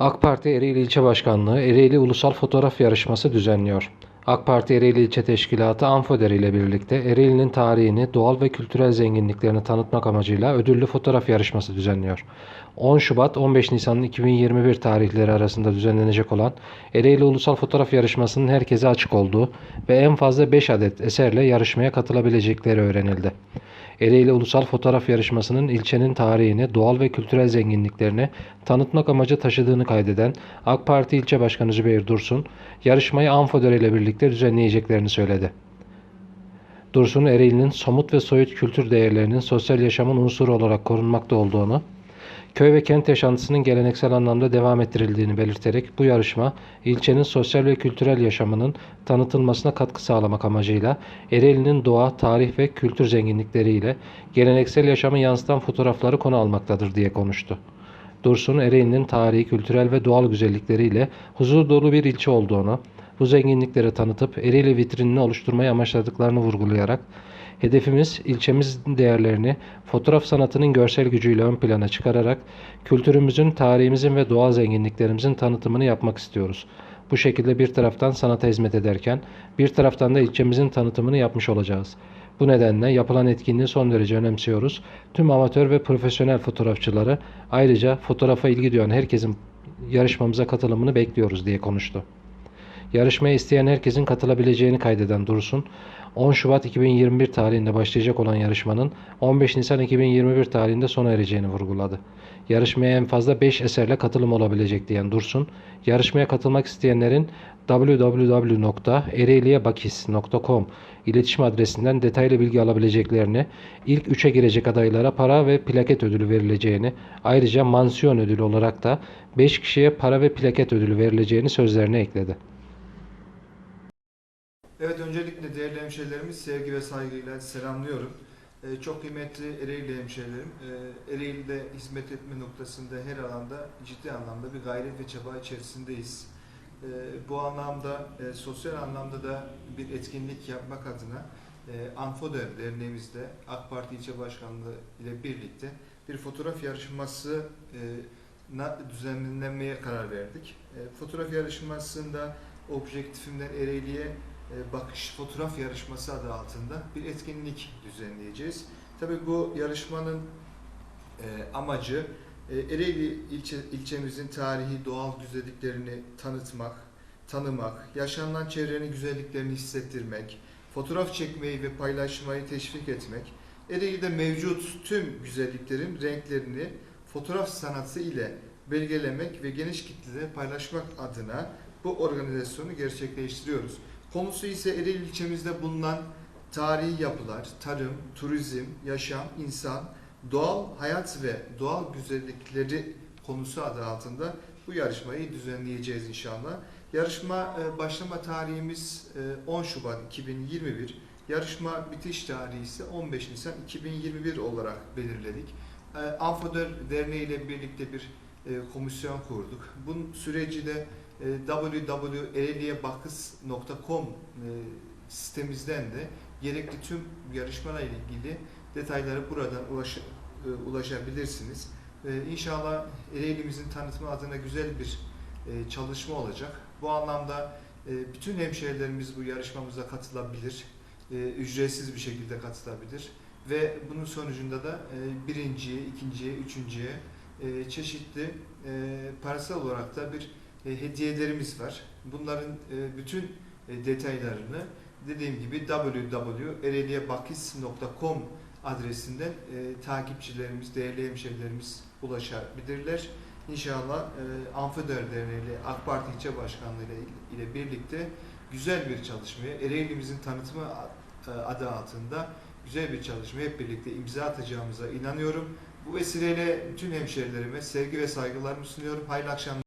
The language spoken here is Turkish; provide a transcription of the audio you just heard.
AK Parti Ereğli İlçe Başkanlığı Ereğli Ulusal Fotoğraf Yarışması düzenliyor. AK Parti Ereğli İlçe Teşkilatı Anfoder ile birlikte Ereğli'nin tarihini, doğal ve kültürel zenginliklerini tanıtmak amacıyla ödüllü fotoğraf yarışması düzenliyor. 10 Şubat 15 Nisan 2021 tarihleri arasında düzenlenecek olan Ereğli Ulusal Fotoğraf Yarışması'nın herkese açık olduğu ve en fazla 5 adet eserle yarışmaya katılabilecekleri öğrenildi. Ereğli Ulusal Fotoğraf Yarışması'nın ilçenin tarihini, doğal ve kültürel zenginliklerini tanıtmak amacı taşıdığını kaydeden AK Parti İlçe Başkanı Zübeyir Dursun, yarışmayı Anfoder ile birlikte düzenleyeceklerini söyledi. Dursun, Ereğli'nin somut ve soyut kültür değerlerinin sosyal yaşamın unsuru olarak korunmakta olduğunu, köy ve kent yaşantısının geleneksel anlamda devam ettirildiğini belirterek bu yarışma ilçenin sosyal ve kültürel yaşamının tanıtılmasına katkı sağlamak amacıyla Ereğli'nin doğa, tarih ve kültür zenginlikleriyle geleneksel yaşamı yansıtan fotoğrafları konu almaktadır diye konuştu. Dursun, Ereğli'nin tarihi, kültürel ve doğal güzellikleriyle huzur dolu bir ilçe olduğunu, bu zenginlikleri tanıtıp Ereğli vitrinini oluşturmayı amaçladıklarını vurgulayarak Hedefimiz ilçemizin değerlerini fotoğraf sanatının görsel gücüyle ön plana çıkararak kültürümüzün, tarihimizin ve doğal zenginliklerimizin tanıtımını yapmak istiyoruz. Bu şekilde bir taraftan sanata hizmet ederken bir taraftan da ilçemizin tanıtımını yapmış olacağız. Bu nedenle yapılan etkinliği son derece önemsiyoruz. Tüm amatör ve profesyonel fotoğrafçıları ayrıca fotoğrafa ilgi duyan herkesin yarışmamıza katılımını bekliyoruz diye konuştu. Yarışmaya isteyen herkesin katılabileceğini kaydeden Dursun, 10 Şubat 2021 tarihinde başlayacak olan yarışmanın 15 Nisan 2021 tarihinde sona ereceğini vurguladı. Yarışmaya en fazla 5 eserle katılım olabilecek diyen Dursun, yarışmaya katılmak isteyenlerin www.ereğliyebakis.com iletişim adresinden detaylı bilgi alabileceklerini, ilk 3'e girecek adaylara para ve plaket ödülü verileceğini, ayrıca mansiyon ödülü olarak da 5 kişiye para ve plaket ödülü verileceğini sözlerine ekledi. Evet öncelikle değerli hemşehrilerimiz sevgi ve saygıyla selamlıyorum. Ee, çok kıymetli Ereğli hemşehrilerim, e, Ereğli'de hizmet etme noktasında her alanda ciddi anlamda bir gayret ve çaba içerisindeyiz. E, bu anlamda e, sosyal anlamda da bir etkinlik yapmak adına e, Anfoder Derneğimizde AK Parti İlçe Başkanlığı ile birlikte bir fotoğraf yarışması e, düzenlenmeye karar verdik. E, fotoğraf yarışmasında objektifimden Ereğli'ye Bakış Fotoğraf Yarışması adı altında bir etkinlik düzenleyeceğiz. Tabii bu yarışmanın e, amacı e, Ereğli ilçe, ilçemizin tarihi doğal güzelliklerini tanıtmak, tanımak, yaşanılan çevrenin güzelliklerini hissettirmek, fotoğraf çekmeyi ve paylaşmayı teşvik etmek, Ereğli'de mevcut tüm güzelliklerin renklerini fotoğraf sanatı ile belgelemek ve geniş kitlede paylaşmak adına bu organizasyonu gerçekleştiriyoruz. Konusu ise Ereğli ilçemizde bulunan tarihi yapılar, tarım, turizm, yaşam, insan, doğal hayat ve doğal güzellikleri konusu adı altında bu yarışmayı düzenleyeceğiz inşallah. Yarışma e, başlama tarihimiz e, 10 Şubat 2021. Yarışma bitiş tarihi ise 15 Nisan 2021 olarak belirledik. E, Anfoder Derneği ile birlikte bir e, komisyon kurduk. Bunun süreci de e, www.ereğliyebakız.com e, sitemizden de gerekli tüm yarışmalarla ilgili detaylara buradan ulaş, e, ulaşabilirsiniz. İnşallah Ereğli'mizin tanıtımı adına güzel bir e, çalışma olacak. Bu anlamda bütün hemşehrilerimiz bu yarışmamıza katılabilir, ücretsiz bir şekilde katılabilir ve bunun sonucunda da birinciye, ikinciye, üçüncüye çeşitli parasal olarak da bir hediyelerimiz var. Bunların e, bütün e, detaylarını dediğim gibi www.ereliyebakis.com adresinden e, takipçilerimiz, değerli hemşehrilerimiz ulaşabilirler. İnşallah e, Anfeder Derneği ile AK Parti İlçe Başkanlığı ile, ile birlikte güzel bir çalışmaya, Ereğli'mizin tanıtımı e, adı altında güzel bir çalışma hep birlikte imza atacağımıza inanıyorum. Bu vesileyle bütün hemşehrilerime sevgi ve saygılarımı sunuyorum. Hayırlı akşamlar.